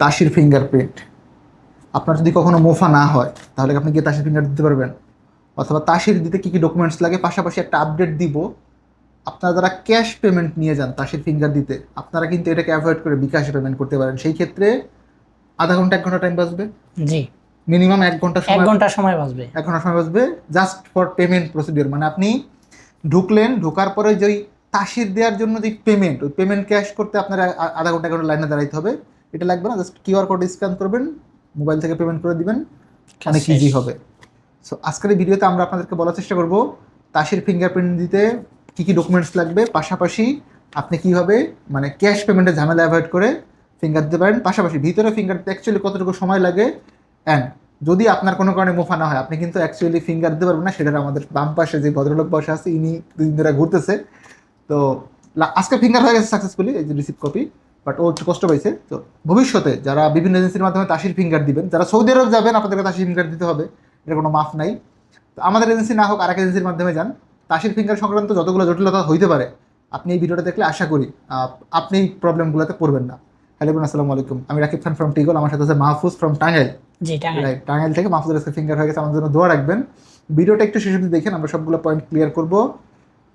তাসির ফিঙ্গারপ্রিন্ট আপনার যদি কখনো মোফা না হয় তাহলে আপনি গিয়ে তাসির ফিঙ্গার দিতে পারবেন? অথবা তাসির দিতে কী কী ডকুমেন্টস লাগে? পাশাপাশি একটা আপডেট দিব। আপনারা যারা ক্যাশ পেমেন্ট নিয়ে যান তাসির ফিঙ্গার দিতে আপনারা কিন্তু এটাকে অ্যাভয়েড করে বিকাশে পেমেন্ট করতে পারেন। সেই ক্ষেত্রে আধা ঘণ্টা এক ঘণ্টা টাইম বাঁচবে। জি। মিনিমাম এক ঘণ্টা এক ঘণ্টা সময় বাঁচবে। এক ঘণ্টা সময় বাঁচবে জাস্ট ফর পেমেন্ট প্রসিডিওর মানে আপনি ঢুকলেন ঢোকার পরে যেই তাসির দেওয়ার জন্য যে পেমেন্ট ওই পেমেন্ট ক্যাশ করতে আপনার আধা ঘণ্টা এক ঘণ্টা লাইনে দাঁড়াইতে হবে। এটা লাগবে না জাস্ট কিউআর কোড স্ক্যান করবেন মোবাইল থেকে পেমেন্ট করে দিবেন অনেক শেষ। ইজি হবে। সো আজকের এই ভিডিওতে আমরা আপনাদেরকে বলার চেষ্টা করব তাসির ফিঙ্গারপ্রিন্ট দিতে কী কী ডকুমেন্টস লাগবে পাশাপাশি আপনি কীভাবে মানে ক্যাশ পেমেন্টের ঝামেলা অ্যাভয়েড করে ফিঙ্গার দিতে পারেন পাশাপাশি ভিতরে ফিঙ্গার দিতে অ্যাকচুয়ালি কতটুকু সময় লাগে অ্যান্ড যদি আপনার কোনো কারণে মোফা না হয় আপনি কিন্তু অ্যাকচুয়ালি ফিঙ্গার দিতে পারবেন না সেটা আমাদের বাম পাশে যে ভদ্রলোক বসে আছে ইনি দুদিন ধরে ঘুরতেছে। তো আজকে ফিঙ্গার হয়ে গেছে সাকসেসফুলি এই যে রিসিভ কপি বাট ও একটু কষ্ট পাইছে। তো ভবিষ্যতে যারা বিভিন্ন এজেন্সির মাধ্যমে তাসির ফিঙ্গার দিবেন যারা সৌদি আরব যাবেন আপনাদেরকে তাসির ফিঙ্গার দিতে হবে। এটা কোনো মাফ নাই। তো আমাদের এজেন্সি না হোক আরেক এজেন্সির মাধ্যমে যান। তাসির ফিঙ্গার সংক্রান্ত যতগুলো জটিলতা হইতে পারে আপনি এই ভিডিওটা দেখলে আশা করি আপনি এই প্রবলেমগুলোতে পড়বেন না। হ্যালো বোন আসসালামু আলাইকুম। আমি রাকিব খান ফ্রম টিগল আমার সাথে আছে মাহফুজ ফ্রম টাঙ্গাইল। টাঙ্গাইল। রাইট টাঙ্গাইল থেকে মাহফুজের আজকে ফিঙ্গার হয়ে গেছে আমার জন্য দোয়া রাখবেন। ভিডিওটা একটু শেষ অবধি দেখেন আমরা সবগুলো পয়েন্ট ক্লিয়ার করব।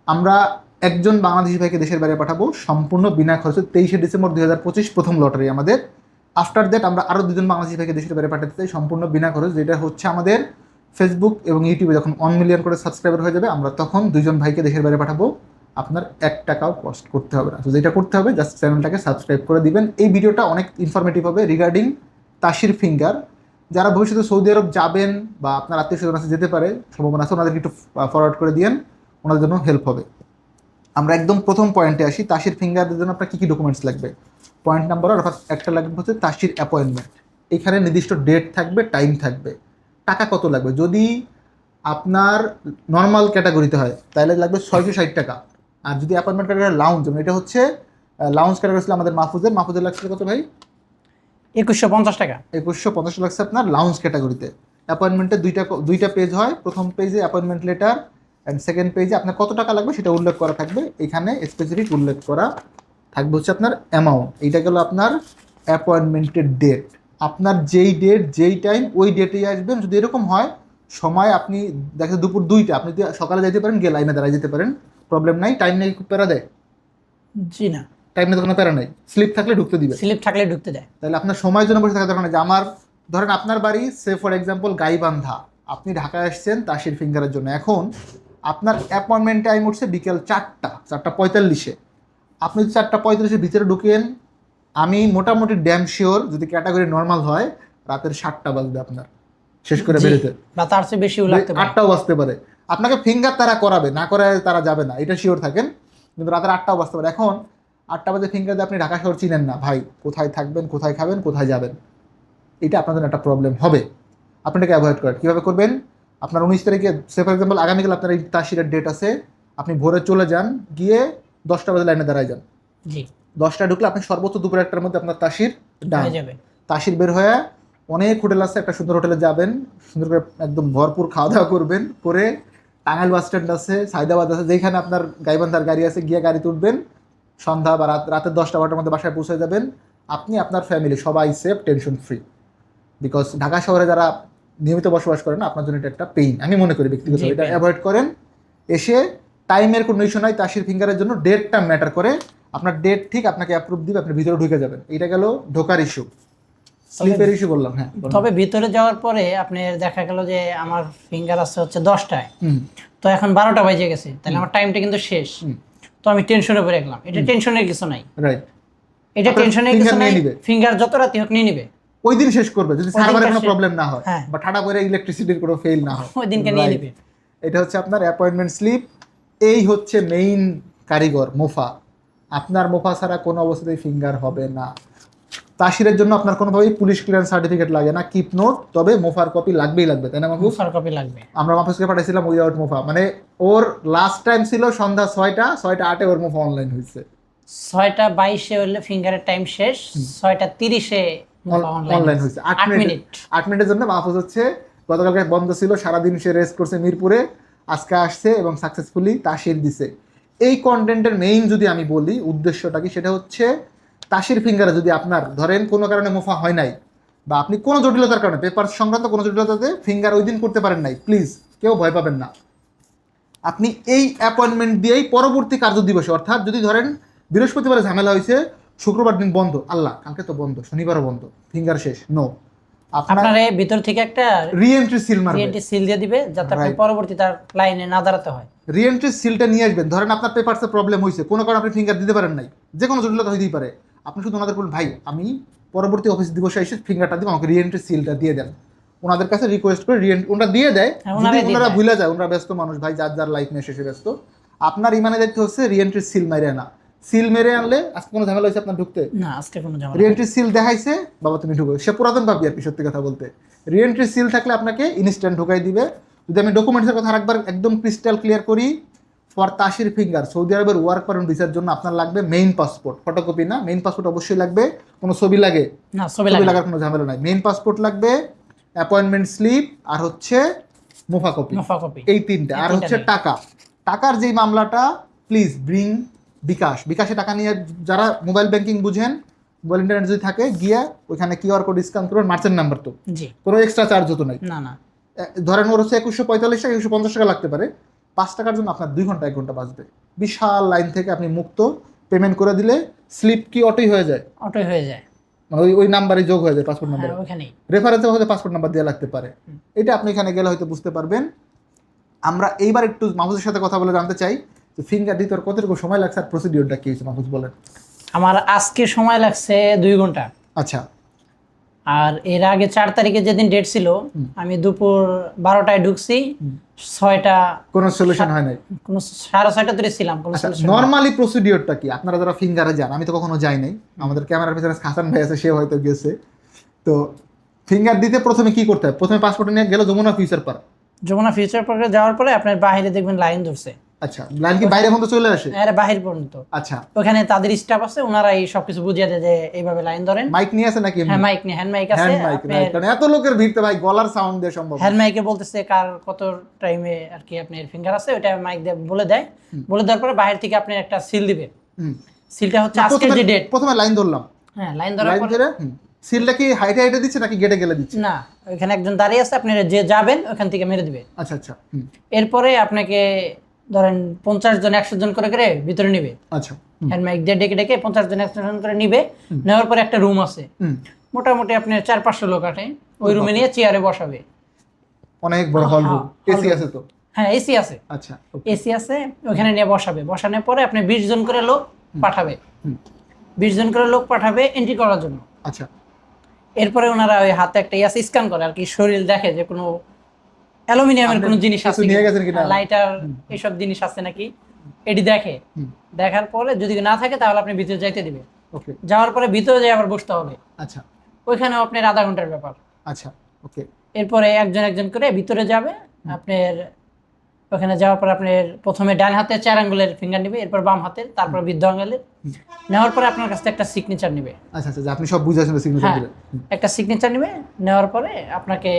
আমরা একজন বাংলাদেশি ভাইকে দেশের বাইরে পাঠাবো, সম্পূর্ণ বিনা খরচে তেইশে ডিসেম্বর দুই হাজার পঁচিশ প্রথম লটারি আমাদের। আফটার দ্যাট আমরা আরও দুজন বাংলাদেশি ভাইকে দেশের বাইরে পাঠাতে চাই, সম্পূর্ণ বিনা খরচ, যেটা হচ্ছে আমাদের ফেসবুক এবং ইউটিউবে যখন ওয়ান মিলিয়ন করে সাবস্ক্রাইবার হয়ে যাবে, আমরা তখন দুজন ভাইকে দেশের বাইরে পাঠাবো। আপনার এক টাকাও কস্ট করতে হবে না। তো যেটা করতে হবে জাস্ট চ্যানেলটাকে সাবস্ক্রাইব করে দিবেন। এই ভিডিওটা অনেক ইনফরমেটিভ হবে রিগার্ডিং তাসির ফিঙ্গার যারা ভবিষ্যতে সৌদি আরব যাবেন বা আপনার আত্মীয় স্বজন আছে, যেতে পারে, সম্ভাবনা আছে, ওনাদেরকে একটু ফরওয়ার্ড করে দিয়েন। ওনাদের জন্য হেল্প হবে। আমরা একদম প্রথম পয়েন্টে আসি তাসির ফিঙ্গারের জন্য আপনার কী কী ডকুমেন্টস লাগবে? পয়েন্ট নাম্বার অর্থাৎ একটা লাগবে হচ্ছে তাসির অ্যাপয়েন্টমেন্ট এখানে নির্দিষ্ট ডেট থাকবে টাইম থাকবে। টাকা কত লাগবে? যদি আপনার নর্মাল ক্যাটাগরিতে হয় তাহলে লাগবে ছয়শো ষাট টাকা। আর যদি অ্যাপয়েন্টমেন্ট ক্যাটাগরি লাউঞ্জ মানে এটা হচ্ছে লাউঞ্জ ক্যাটাগরি ছিল আমাদের মাহফুজের। মাহফুজের লাগছিল কত ভাই? একুশশো পঞ্চাশ টাকা। একুশশো পঞ্চাশ লাগছে আপনার লাউঞ্জ ক্যাটাগরিতে অ্যাপয়েন্টমেন্টে দুইটা দুইটা পেজ হয়। প্রথম পেজে অ্যাপয়েন্টমেন্ট লেটার অ্যান্ড সেকেন্ড পেজে আপনার কত টাকা লাগবে সেটা উল্লেখ করা থাকবে। এখানে স্পেসিফিক উল্লেখ করা থাকবে হচ্ছে আপনার অ্যামাউন্ট এইটা গেল আপনার অ্যাপয়েন্টমেন্টের ডেট আপনার যেই ডেট যেই টাইম ওই ডেটেই আসবেন। যদি এরকম হয় সময় আপনি দেখেন দুপুর দুইটা আপনি যদি সকালে যেতে পারেন গিয়ে লাইনে দাঁড়ায় যেতে পারেন। প্রবলেম নাই। টাইম নেই খুব প্যারা দেয়। জি না। টাইম নেই কোনো প্যারা নেই। স্লিপ থাকলে ঢুকতে দিবে। স্লিপ থাকলে ঢুকতে দেয়। তাহলে আপনার সময়ের জন্য বসে থাকা দরকার নেই। যে আমার ধরেন আপনার বাড়ি সে ফর এক্সাম্পল গাইবান্ধা। আপনি ঢাকায় আসছেন তাসির ফিঙ্গারের জন্য। এখন আপনার অ্যাপয়েন্টমেন্ট টাইম উঠছে বিকেল চারটা চারটা পঁয়তাল্লিশে। আপনি যদি চারটা পঁয়তাল্লিশের ভিতরে ঢুকেন আমি মোটামুটি ড্যাম শিওর যদি ক্যাটাগরি নর্মাল হয় রাতের সাতটা বাজবে আপনার। শেষ করে। বেরোতে। বা তার চেয়ে বেশিও লাগতে পারে। আটটাও বাজতে পারে। আপনাকে ফিঙ্গার তারা করাবে না করে তারা যাবে না এটা শিওর থাকেন। কিন্তু রাতের আটটাও বাজতে পারে। এখন আটটা বাজে ফিঙ্গার দিয়ে আপনি ঢাকা শহর চিনেন না ভাই কোথায় থাকবেন কোথায় খাবেন কোথায় যাবেন? এটা আপনাদের একটা প্রবলেম হবে। আপনি এটাকে অ্যাভয়েড করেন। কীভাবে করবেন? আপনার উনিশ তারিখে সে ফর এক্সাম্পল আগামীকাল আপনার এই তাসিরের ডেট আছে। আপনি ভোরে চলে যান গিয়ে দশটা বাজে লাইনে দাঁড়ায় যান। দশটা ঢুকলে আপনি সর্বোচ্চ দুপুর একটার মধ্যে আপনার তাসির ডান যাবে। তাসির বের হয়ে অনেক হোটেল আছে একটা সুন্দর হোটেলে যাবেন সুন্দর করে একদম ভরপুর খাওয়া দাওয়া করবেন করে টাঙ্গাইল বাস স্ট্যান্ড আছে সাইদাবাদ আছে যেখানে আপনার গাইবান্ধার গাড়ি আছে গিয়ে গাড়ি তুলবেন সন্ধ্যা বা রাত রাতের দশটা বারোটার মধ্যে বাসায় পৌঁছে যাবেন। আপনি আপনার ফ্যামিলি সবাই safe tension free because Dhaka শহরে যারা নিয়মিত বসবাস করেন আপনার জন্য এটা একটা পেইন আমি মনে করি ব্যক্তিগত এটা অ্যাভয়েড করেন। এসে টাইমের কোনো ইস্যু নাই তাসির ফিঙ্গারের জন্য ডেটটা ম্যাটার করে আপনার ডেট ঠিক আপনাকে অ্যাপ্রুভ দিবে আপনি ভিতরে ঢুকে যাবেন। এটা গেল ঢোকার ইস্যু স্লিপের ইস্যু বললাম হ্যাঁ তবে ভিতরে যাওয়ার পরে আপনি দেখা গেল যে আমার ফিঙ্গার আছে হচ্ছে দশটায়। হুম। তো এখন বারোটা বাজে গেছে তাহলে আমার টাইমটা কিন্তু শেষ। হুম। তো আমি টেনশনে পড়ে গেলাম। এটা টেনশনের কিছু নাই। রাইট এটা টেনশনের কিছু নাই। ফিঙ্গার যত রাতি হোক নিয়ে নিবে। ওই দিন শেষ করবে যদি সার্ভারে কোনো প্রবলেম না হয়। হ্যাঁ। বা ঠাডা করে ইলেকট্রিসিটির কোনো ফেল না হয়। ওই দিনকে নিয়ে. নিবে। এটা হচ্ছে আপনার অ্যাপয়েন্টমেন্ট স্লিপ এই হচ্ছে মেইন কারিগর মোফা। আপনার মোফা ছাড়া কোনো অবস্থাতেই ফিঙ্গার হবে না। তাসিরের জন্য আপনার কোনোভাবেই পুলিশ ক্লিয়ারেন্স সার্টিফিকেট লাগে না। কিপ নোট তবে মোফার কপি লাগবেই লাগবে তাই না মুফার কপি লাগবে। আমরা মাহফুজকে পাঠাইছিলাম উইদাউট মোফা। মানে ওর লাস্ট টাইম ছিল সন্ধ্যা ছয়টা ছয়টা আটে ওর মোফা অনলাইন হয়েছে ছয়টা বাইশে হলে ফিঙ্গারের টাইম শেষ ছয়টা তিরিশে অনলাইন হয়েছে। আট মিনিট আট মিনিটের জন্য মাহফুজ হচ্ছে গতকালকে বন্ধ ছিল সারাদিন সে রেস্ট করছে মিরপুরে আজকে আসছে এবং সাকসেসফুলি তাসির দিছে। এই কন্টেন্টের মেইন যদি আমি বলি উদ্দেশ্যটা কি? সেটা হচ্ছে তাসির ফিঙ্গারে যদি আপনার ধরেন কোনো কারণে মুফা হয় নাই বা আপনি কোনো জটিলতার কারণে পেপার সংক্রান্ত কোনো জটিলতাতে ফিঙ্গার ওই দিন করতে পারেন নাই প্লিজ কেউ ভয় পাবেন না। আপনি এই অ্যাপয়েন্টমেন্ট দিয়েই পরবর্তী কার্য দিবসে অর্থাৎ যদি ধরেন বৃহস্পতিবারে ঝামেলা হয়েছে শুক্রবার দিন বন্ধ। আল্লাহ কালকে তো বন্ধ শনিবারও বন্ধ ফিঙ্গার শেষ নো আপনার ভিতর থেকে একটা রিএন্ট্রি সিল মারবে। রিএনটি সিল দিয়ে দিবে যাতে আপনি পরবর্তী তার লাইনে না দাঁড়াতে হয়। রিএন্ট্রি সিলটা নিয়ে আসবেন। ধরেন আপনার পেপারসে প্রবলেম হয়েছে কোনো কারণে আপনি ফিঙ্গার দিতে পারেন নাই। যে কোনো জটিলতা হইতেই পারে। আপনি শুধু ওনাদের বলুন ভাই আমি পরবর্তী অফিস দিবসে এসে ফিঙ্গারটা দিব আমাকে রিএন্ট্রি সিলটা দিয়ে দেন। ওনাদের কাছে রিকোয়েস্ট করে রিএন্ট ওনারা দিয়ে দেয়। হ্যাঁ, যদি ওনারা ভুলে যায় ওনারা ব্যস্ত মানুষ ভাই যার যার লাইফ নিয়ে শেষে ব্যস্ত। আপনার ইমানে দায়িত্ব হচ্ছে রিএন্ট্রি সিল মেরে আনা। সিল মেরে আনলে আজকে কোনো ঝামেলা হয়েছে আপনার ঢুকতে? না আজকে কোনো ঝামেলা। রিএন্ট্রি সিল দেখাইছে বাবা তুমি ঢুকো। সে পুরাতন ভাবি আর কি সত্যি কথা বলতে। রিএন্ট্রি সিল থাকলে আপনাকে ইনস্ট্যান্ট ঢুকাই দিবে। যদি আমি ডকুমেন্টসের কথা আরেকবার একদম ক্রিস্টাল ক্লিয়ার করি ফর তাসির ফিঙ্গার সৌদি আরবের ওয়ার্ক পারমিট ভিসার জন্য আপনার লাগবে মেইন পাসপোর্ট ফটোকপি না মেইন পাসপোর্ট অবশ্যই লাগবে। কোনো ছবি লাগে? না ছবি ছবি লাগার কোনো ঝামেলা নাই। মেইন পাসপোর্ট লাগবে অ্যাপয়েন্টমেন্ট স্লিপ আর হচ্ছে মুফা কপি এই তিনটা। আর হচ্ছে টাকা। টাকার যেই মামলাটা প্লিজ ব্রিং বিকাশ বিকাশে টাকা নিয়ে যারা মোবাইল ব্যাংকিং বুঝেন মোবাইল ইন্টারনেট যদি থাকে গিয়ে ওইখানে কিউআর কোড স্ক্যান করবেন মার্চেন্ট নাম্বার তো। কোনো এক্সট্রা চার্জ হতো নাই। না না। ধরেন ওর হচ্ছে একুশশো পঁয়তাল্লিশ টাকা একুশশো পঞ্চাশ টাকা লাগতে পারে। পাঁচ টাকার জন্য আপনার দুই ঘণ্টা এক ঘণ্টা বাঁচবে। বিশাল লাইন থেকে আপনি মুক্ত পেমেন্ট করে দিলে স্লিপ কি অটোই হয়ে যায়? অটোই হয়ে যায়। মানে ওই ওই নাম্বারে যোগ হয়ে যায় পাসপোর্ট নাম্বারে ওখানেই রেফারেন্সে হয়তো পাসপোর্ট নাম্বার দেওয়া লাগতে পারে। এটা আপনি এখানে গেলে হয়তো বুঝতে পারবেন। আমরা এইবার একটু মাহফুজের সাথে কথা বলে জানতে চাই। যে ফিঙ্গার দিতে ওর কতটুকু সময় লাগছে আর প্রসিডিওরটা কি হয়েছে মাহফুজ বলেন? আমার আজকে সময় লাগছে দুই ঘণ্টা। আচ্ছা। আর এর আগে চার তারিখে যেদিন ডেট ছিল আমি দুপুর বারোটায় ঢুকছি ছয়টা কোনো সলিউশন হয় নাই? কোনো সাড়ে ছয়টা ধরে ছিলাম কোনো আচ্ছা নর্মালি প্রসিডিওরটা কি? আপনারা যারা ফিঙ্গারে যান আমি তো কখনো যাই নাই। আমাদের ক্যামেরার পিছনে হাসান ভাই আছে সে হয়তো গেছে। তো ফিঙ্গার দিতে প্রথমে কি করতে হয়? প্রথমে পাসপোর্ট নিয়ে গেলে Jamuna future park Jamuna future পার্কে যাওয়ার পরে আপনার বাইরে দেখবেন লাইন ধরছে। আচ্ছা লাইন কি বাইরে পর্যন্ত চলে আসে? এর বাহির পর্যন্ত। আচ্ছা। ওখানে তাদের স্টাফ আছে ওনারা এই সবকিছু বুঝিয়ে দেয় যে এইভাবে লাইন ধরেন। মাইক নিয়ে আসে নাকি হ্যাঁ মাইক নিয়ে হ্যান্ড মাইক আছে। হ্যান্ড মাইক কারণ এত লোকের ভিড়তে ভাই গলার সাউন্ড দিয়ে সম্ভব হ্যান্ড মাইকে বলতেছে কার কত টাইমে আর কি আপনার ফিঙ্গার আছে ওইটা মাইক দিয়ে বলে দেয়। বলে দেওয়ার পরে বাইরে থেকে আপনি একটা সিল দিবে। হুম। সিলটা হচ্ছে আজকের যে ডেট প্রথমে লাইন ধরলাম। হ্যাঁ লাইন ধরার পরে সিলটা কি হাইটে হাইটে দিচ্ছে নাকি গেটে গেলে দিচ্ছে? না ওইখানে একজন দাঁড়িয়ে আছে আপনি যে যাবেন ওখান থেকে মেরে দিবে। আচ্ছা আচ্ছা এরপরে আপনাকে ধরেন পঞ্চাশ জন একশো জন করে করে ভিতরে নিবে। আচ্ছা হ্যান্ড মাইক দিয়ে ডেকে ডেকে পঞ্চাশ জন একশো জন করে নিবে। নেওয়ার পরে একটা রুম আছে। মোটামুটি আপনার চার পাঁচশো লোক আটে। ওই রুমে নিয়ে চেয়ারে বসাবে। অনেক বড় হল রুম। হ্যাঁ, এসি আছে তো? হ্যাঁ এসি আছে। আচ্ছা এসি আছে ওখানে নিয়ে বসাবে। বসানোর পরে আপনি বিশ জন করে লোক পাঠাবে। বিশ জন করে লোক পাঠাবে এন্ট্রি করার জন্য। আচ্ছা। এরপরে ওনারা ওই হাতে একটা ইয়াস স্ক্যান করে আর কি শরীর দেখে যে কোনো অ্যালুমিনিয়ামের কোনো জিনিস আছে নিয়ে গেছেন কিনা? লাইটার এইসব জিনিস আছে নাকি? এটি দেখে। দেখার পরে যদি না থাকে তাহলে আপনি ভিতরে যাইতে দিবে ওকে। যাওয়ার পরে ভিতরে যাই আবার বসতে হবে। আচ্ছা। ওইখানেও আপনার আধা ঘণ্টার ব্যাপার। আচ্ছা ওকে। এরপরে একজন একজন করে ভিতরে যাবে। আপনার ওখানে যাওয়ার পর আপনার প্রথমে ডান হাতে চার আঙ্গুলের ফিঙ্গার নেবে এরপর বাম হাতের তারপর বৃদ্ধ আঙ্গুলের। নেওয়ার পরে আপনার কাছ থেকে একটা সিগনেচার নেবে। আচ্ছা আচ্ছা আপনি সব বুঝাচ্ছেন সিগনেচার হ্যাঁ একটা সিগনেচার নেবে। নেওয়ার পরে আপনাকে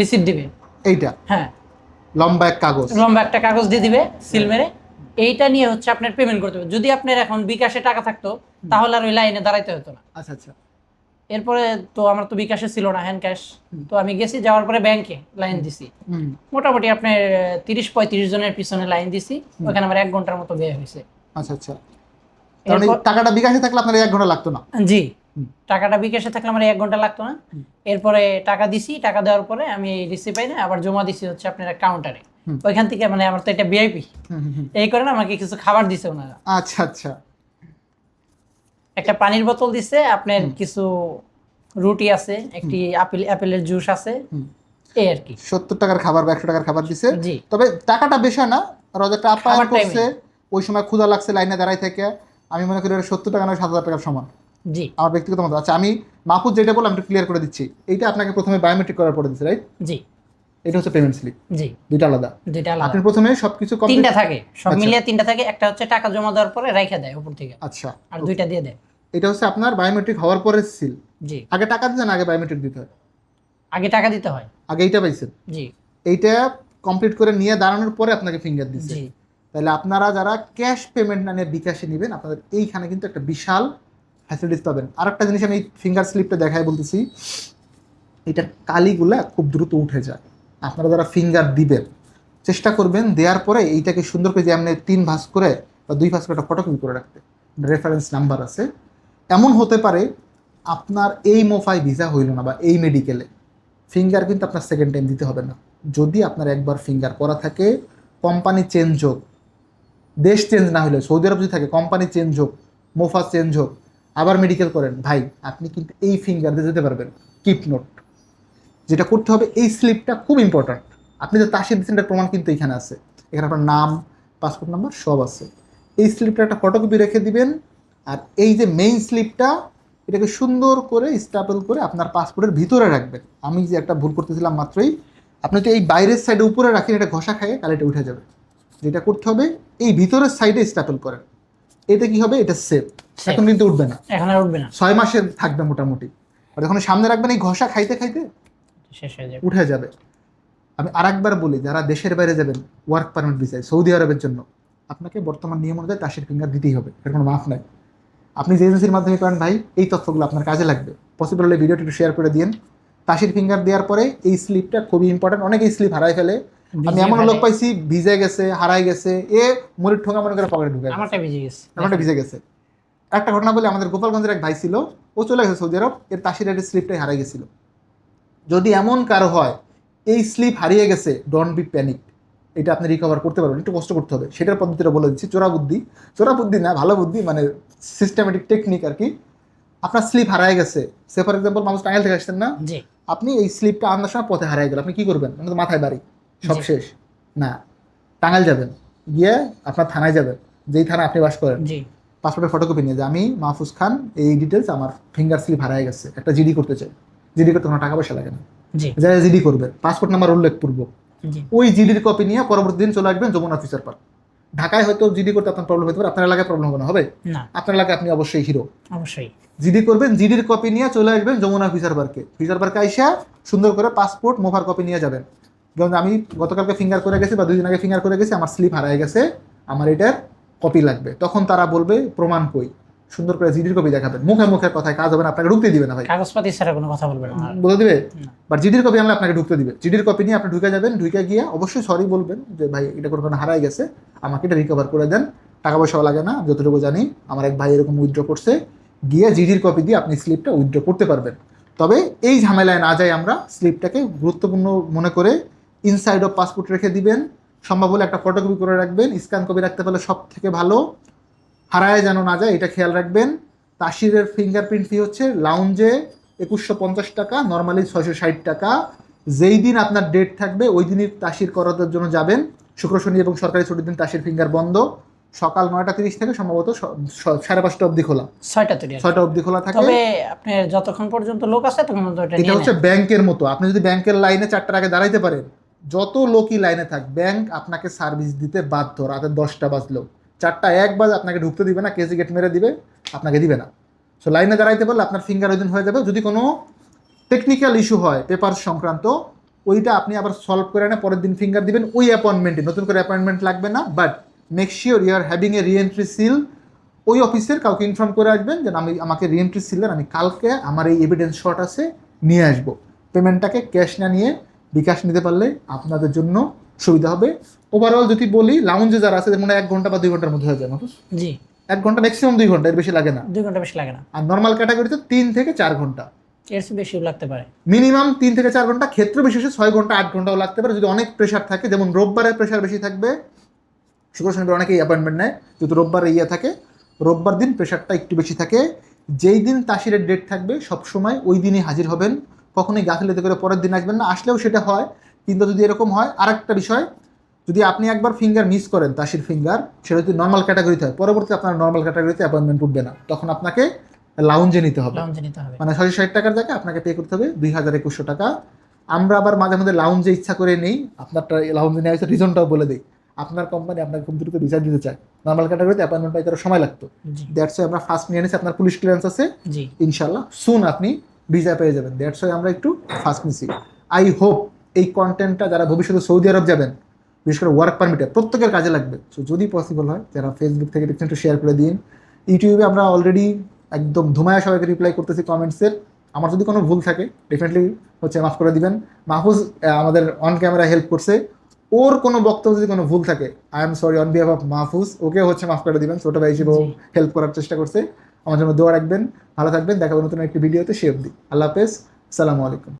রিসিপ্ট দিবে। এইটা? হ্যাঁ। লম্বা এক কাগজ। লম্বা একটা কাগজ দিয়ে দিবে সিল মেরে। এইটা নিয়ে হচ্ছে আপনার পেমেন্ট করতে হবে। যদি আপনার এখন বিকাশে টাকা থাকতো তাহলে আর ওই লাইনে দাঁড়াইতে হতো না। আচ্ছা আচ্ছা। এরপরে তো আমার তো বিকাশে ছিল না হ্যান্ড ক্যাশ তো আমি গেছি যাওয়ার পরে ব্যাংকে লাইন দিছি। মোটামুটি আপনার তিরিশ পঁয়ত্রিশ জনের পিছনে লাইন দিছি। ওখানে আমার এক ঘণ্টার মতো ব্যয় হয়েছে। আচ্ছা আচ্ছা। টাকাটা বিকাশে থাকলে আপনার এক ঘণ্টা লাগতো না? জি। টাকাটা বিকাশে থাকলে আমার এক ঘণ্টা লাগতো না। এরপরে টাকা দিছি টাকা দেওয়ার পরে আমি রিসিভ পাই না আবার জমা দিছি হচ্ছে আপনার কাউন্টারে ওইখান থেকে মানে আমার তো এটা ভিআইপি। এই কারণে আমাকে কিছু খাবার দিছে ওনারা। আচ্ছা আচ্ছা। একটা পানির বোতল দিছে আপনার কিছু রুটি আছে একটি আপেল অ্যাপেলের জুস আছে। এই আর কি। সত্তর টাকার খাবার বা একশো টাকার খাবার দিছে। জি। তবে টাকাটা বেশি না। রজারটা আপ্যায়ন করছে ওই সময় ক্ষুধা লাগছে লাইনে দাঁড়াই থেকে। আমি মনে করি ওটা সত্তর টাকা নয় সাত হাজার টাকার সমান। জি। আমার ব্যক্তিগত মত আচ্ছা আমি মাহফুজ যেটা বললাম একটু ক্লিয়ার করে দিচ্ছি। এইটা আপনাকে প্রথমে বায়োমেট্রিক করার পরে দিচ্ছে রাইট জি। এটা হচ্ছে পেমেন্ট স্লিপ জি। দুইটা আলাদা। দুইটা আলাদা। আপনি প্রথমে সবকিছু তিনটা থাকে। সব আচ্ছা। মিলিয়ে তিনটা থাকে। একটা হচ্ছে টাকা জমা দেওয়ার পরে রাইখা দেয় উপর থেকে। আচ্ছা। আর দুইটা দিয়ে দেয়। এটা হচ্ছে আপনার বায়োমেট্রিক হওয়ার পরে সিল জি। আগে টাকা দিতেন আগে বায়োমেট্রিক দিতে হয়? আগে টাকা দিতে হয়। আগে এইটা পাইছেন? জি। এইটা কমপ্লিট করে নিয়ে দাঁড়ানোর পরে আপনাকে ফিঙ্গার দিচ্ছে জি। তাহলে আপনারা যারা ক্যাশ পেমেন্ট না নিয়ে বিকাশে নেবেন আপনাদের এইখানে কিন্তু একটা বিশাল ফ্যাসিলিটিস পাবেন। আর একটা জিনিস আমি ফিঙ্গার স্লিপটা দেখাই বলতেছি। এটা কালিগুলা খুব দ্রুত উঠে যায়। আপনারা যারা ফিঙ্গার দিবেন, চেষ্টা করবেন দেওয়ার পরে এইটাকে সুন্দর করে যে আপনি তিন ভাঁজ করে বা দুই ভাঁজ করে একটা ফটোকপি করে রাখতে। রেফারেন্স নাম্বার আছে। এমন হতে পারে আপনার এই মোফাই ভিসা হইল না বা এই মেডিকেলে ফিঙ্গার কিন্তু আপনার সেকেন্ড টাইম দিতে হবে না। যদি আপনার একবার ফিঙ্গার করা থাকে কোম্পানি চেঞ্জ হোক, দেশ চেঞ্জ না হলে, সৌদি আরব যদি থাকে কোম্পানি চেঞ্জ হোক, মোফা চেঞ্জ হোক আবার মেডিকেল করেন। ভাই, আপনি কিন্তু এই ফিঙ্গার দিয়ে যেতে পারবেন। কিপ নোট যেটা করতে হবে, এই স্লিপটা খুব ইম্পর্ট্যান্ট আপনি যে তাসির দিচ্ছেন প্রমাণ কিন্তু এখানে আছে। এখানে আপনার নাম পাসপোর্ট নাম্বার সব আছে। এই স্লিপটা একটা ফটোকপি রেখে দিবেন, আর এই যে মেইন স্লিপটা এটাকে সুন্দর করে স্টাপেল করে আপনার পাসপোর্টের ভিতরে রাখবেন। আমি যে একটা ভুল করতেছিলাম মাত্রই, আপনি তো এই বাইরের সাইডে উপরে রাখেন, এটা ঘষা খাইয়ে কালিটা উঠে যাবে। যেটা করতে হবে, এই ভিতরের সাইডে স্টাপেল করেন। এতে কি হবে? এটা সেফ. এখন কিন্তু উঠবে না। এখন আর উঠবে না। ছয় মাসের থাকবে মোটামুটি। আর যখন সামনে রাখবেন এই ঘষা খাইতে খাইতে শেষ হয়ে যাবে। উঠে যাবে। আমি আরেকবার বলি যারা দেশের বাইরে যাবেন ওয়ার্ক পারমিট ভিসায় সৌদি আরবের জন্য আপনাকে বর্তমান নিয়ম অনুযায়ী তাসের ফিঙ্গার দিতেই হবে। এর কোনো মাফ নাই। আপনি যে এজেন্সির মাধ্যমে করেন ভাই এই তথ্যগুলো আপনার কাজে লাগবে। পসিবল হলে ভিডিওটি একটু শেয়ার করে দিন তাসির ফিঙ্গার দেওয়ার পরে এই স্লিপটা খুবই ইম্পর্টেন্ট অনেকেই স্লিপ হারাই ফেলে। আমি এমন লোক পাইছি ভিজে গেছে হারাই গেছে এ মুড়ির ঠোঙা মনে করে পকেটে ঢুকে আমারটা ভিজে গেছে। এমনটা ভিজে গেছে। একটা ঘটনা বলে আমাদের গোপালগঞ্জের এক ভাই ছিল ও চলে গেছে সৌদি আরব এর তাসির এর স্লিপটাই হারিয়ে গেছিল। যদি এমন কারও হয় এই স্লিপ হারিয়ে গেছে ডোন্ট বি প্যানিক এটা আপনি রিকভার করতে পারবেন একটু কষ্ট করতে হবে। সেটার পদ্ধতিটা বলে দিচ্ছি চোরা বুদ্ধি। চোরা বুদ্ধি না ভালো বুদ্ধি মানে সিস্টেমেটিক টেকনিক আর কি। আপনার স্লিপ হারিয়ে গেছে। সে ফর এক্সাম্পল মানুষ টাঙ্গাইল থেকে আসছেন না? আপনি এই স্লিপটা আনার সময় পথে হারিয়ে গেল। আপনি কি করবেন? মানে মাথায় বাড়ি। সব শেষ। না টাঙ্গাইল যাবেন। গিয়ে আপনার থানায় যাবেন। যেই থানায় আপনি বাস করেন। পাসপোর্টের ফটোকপি নিয়ে। যে আমি মাহফুজ খান এই ডিটেলস আমার ফিঙ্গার স্লিপ হারায় গেছে। একটা জিডি করতে চাই। জিডি করতে কোনো টাকা পয়সা লাগে না। যারা জিডি করবে পাসপোর্ট নাম্বার উল্লেখপূর্বক জি। ওই জিডির কপি নিয়ে পরবর্তী দিন চলে আসবেন যমুনা ফিচার পার্ক। ঢাকায় হয়তো জিডি করতে আপনার প্রবলেম হতে পারে। আপনার এলাকায় প্রবলেম হবে না। হবে? আপনার এলাকায় আপনি অবশ্যই হিরো অবশ্যই। জিডি করবেন। জিডির কপি নিয়ে চলে আসবেন যমুনা ফিচার পার্কে। ফিচার পার্কে আইসা সুন্দর করে পাসপোর্ট মোফার কপি নিয়ে যাবেন। যেমন আমি গতকালকে ফিঙ্গার করে গেছি বা দুই দিন আগে ফিঙ্গার করে গেছি আমার স্লিপ হারায় গেছে আমার এটার কপি লাগবে। তখন তারা বলবে প্রমাণ কই? সুন্দর করে জিডির কপি দেখাবেন। মুখে মুখে কথায় কাজ হবে না আপনাকে ঢুকতে দিবে না ভাই। কাগজপাতি ছাড়া কোনো কথা বলবেন না। বলে দিবে। বাট জিডির কপি আনলে আপনাকে ঢুকতে দিবে। জিডির কপি নিয়ে আপনি ঢুকে যাবেন ঢুকে গিয়ে অবশ্যই সরি বলবেন যে ভাই এটা কোনো কারণে হারাই গেছে আমাকে এটা রিকভার করে দেন। টাকা পয়সাও লাগে না যতটুকু জানি আমার এক ভাই এরকম উইথড্র করছে। গিয়ে জিডির কপি দিয়ে আপনি স্লিপটা উইথড্র করতে পারবেন। তবে এই ঝামেলায় না যাই আমরা স্লিপটাকে গুরুত্বপূর্ণ মনে করে ইনসাইড অফ পাসপোর্ট রেখে দিবেন। সম্ভব হলে একটা ফটোকপি করে রাখবেন। স্ক্যান কপি রাখতে পারলে সব থেকে ভালো। হারায় যেন না যায় এটা খেয়াল রাখবেন। তাসিরের ফিঙ্গারপ্রিন্ট ফি হচ্ছে লাউঞ্জে একুশশো পঞ্চাশ টাকা নর্মালি ছয়শো ষাট টাকা। যেই দিন আপনার ডেট থাকবে ওই দিনই তাসির করানোর জন্য যাবেন। শুক্র শনি এবং সরকারি ছুটির দিন তাসির ফিঙ্গার বন্ধ। সকাল নয়টা তিরিশ থেকে সম্ভবত সাড়ে পাঁচটা অবধি খোলা। ছয়টা তৈরি আছে। ছয়টা অবধি খোলা থাকে। তবে আপনার যতক্ষণ পর্যন্ত লোক আছে তখন এটা হচ্ছে ব্যাংকের মতো। আপনি যদি ব্যাংকের লাইনে চারটার আগে দাঁড়াইতে পারেন যত লোকই লাইনে থাক ব্যাংক আপনাকে সার্ভিস দিতে বাধ্য, রাতে দশটা বাজলেও চারটা এক বাজে আপনাকে ঢুকতে দিবে না কেসি গেট মেরে দিবে, আপনাকে দিবে না। সো লাইনে দাঁড়াইতে পারলে আপনার ফিঙ্গার ওই হয়ে যাবে। যদি কোনো টেকনিক্যাল ইস্যু হয় পেপার সংক্রান্ত, ওইটা আপনি আবার সলভ করে এনে পরের দিন ফিঙ্গার দিবেন, ওই অ্যাপয়েন্টমেন্টে নতুন করে অ্যাপয়েন্টমেন্ট লাগবে না but make sure you are having a reentry seal ওই অফিসের কাউকে ইনফর্ম করে আসবেন যে, আমি, আমাকে রিএন্ট্রি সিলের আমি কালকে আমার এই এভিডেন্স শট আছে, নিয়ে আসব। পেমেন্টটাকে ক্যাশ না নিয়ে বিকাশ নিতে পারলে আপনাদের জন্য সুবিধা হবে। ওভারঅল যদি বলি লাউঞ্জে যারা আছে মনে এক ঘণ্টা বা দুই ঘণ্টার মধ্যে হয়ে যায়? জি। এক ঘণ্টা ম্যাক্সিমাম দুই ঘণ্টা এর বেশি লাগে না। দুই ঘণ্টা বেশি লাগে না। আর নর্মাল ক্যাটাগরিতে তিন থেকে চার ঘণ্টা। এর চেয়ে বেশিও লাগতে পারে। মিনিমাম তিন থেকে চার ঘণ্টা ক্ষেত্র বিশেষে ছয় ঘণ্টা আট ঘন্টাও লাগতে পারে। যদি অনেক প্রেশার থাকে যেমন রোববারের প্রেশার বেশি থাকবে শুক্র শনিবার অনেকেই অ্যাপয়েন্টমেন্ট নেয় যেহেতু রোববার ইয়ে থাকে রোববার দিন প্রেশারটা একটু বেশি থাকে। যেই দিন তাসিরের ডেট থাকবে সবসময় ওই দিনই হাজির হবেন। কখনোই গাফিলতি করে পরের দিন আসবেন না আসলেও সেটা হয়। কিন্তু যদি এরকম হয় আর একটা বিষয় যদি আপনি একবার ফিঙ্গার মিস করেন তাসির ফিঙ্গার সেটা যদি নর্মাল ক্যাটাগরিতে হয় পরবর্তী আপনার নর্মাল ক্যাটাগরিতে অ্যাপয়েন্টমেন্ট উঠবে না। তখন আপনাকে লাউঞ্জে নিতে হবে। লঞ্চ নিতে হবে। মানে ছয়শো ষাট টাকার জায়গায় আপনাকে পে করতে হবে দুই হাজার একুশশো টাকা। আমরা আবার মাঝে মাঝে লাউঞ্জে ইচ্ছা করে নেই। আপনারটা লাউঞ্জে নেওয়া হয়েছে রিজনটাও বলে দিই। আপনার কোম্পানি আপনাকে খুব দ্রুত ভিসা দিতে চায়। নর্মাল ক্যাটাগরিতে অ্যাপয়েন্টমেন্ট পাইতে সময় লাগতো। দ্যাটস আমরা ফার্স্ট নিয়ে নিয়েছি আপনার পুলিশ ক্লিয়ারেন্স আছে। জি। ইনশাল্লাহ সুন আপনি ভিসা পেয়ে যাবেন। দ্যাটস ওয়াই আমরা একটু ফার্স্ট নিছি। আই হোপ এই কন্টেন্টটা যারা ভবিষ্যতে সৌদি আরব যাবেন বিশেষ করে ওয়ার্ক পারমিটে প্রত্যেকের কাজে লাগবে। সো যদি পসিবল হয় যারা ফেসবুক থেকে দেখছেন একটু শেয়ার করে দিন। ইউটিউবে আমরা অলরেডি একদম ধুমায়া সবাইকে রিপ্লাই করতেছি কমেন্টসের আমার যদি কোনো ভুল থাকে ডেফিনেটলি হচ্ছে মাফ করে দিবেন। মাহফুজ আমাদের অন ক্যামেরা হেল্প করছে। ওর কোনো বক্তব্য যদি কোনো ভুল থাকে I am sorry on behalf of Mahfuz okay হচ্ছে মাফ করে দিবেন। ছোট ভাই হিসেবে হেল্প করার চেষ্টা করছে। আমার জন্য দোয়া রাখবেন, ভালো থাকবেন দেখাবো নতুন একটি ভিডিওতে, সে অবধি। আল্লাহ হাফেজ সালামু আলাইকুম।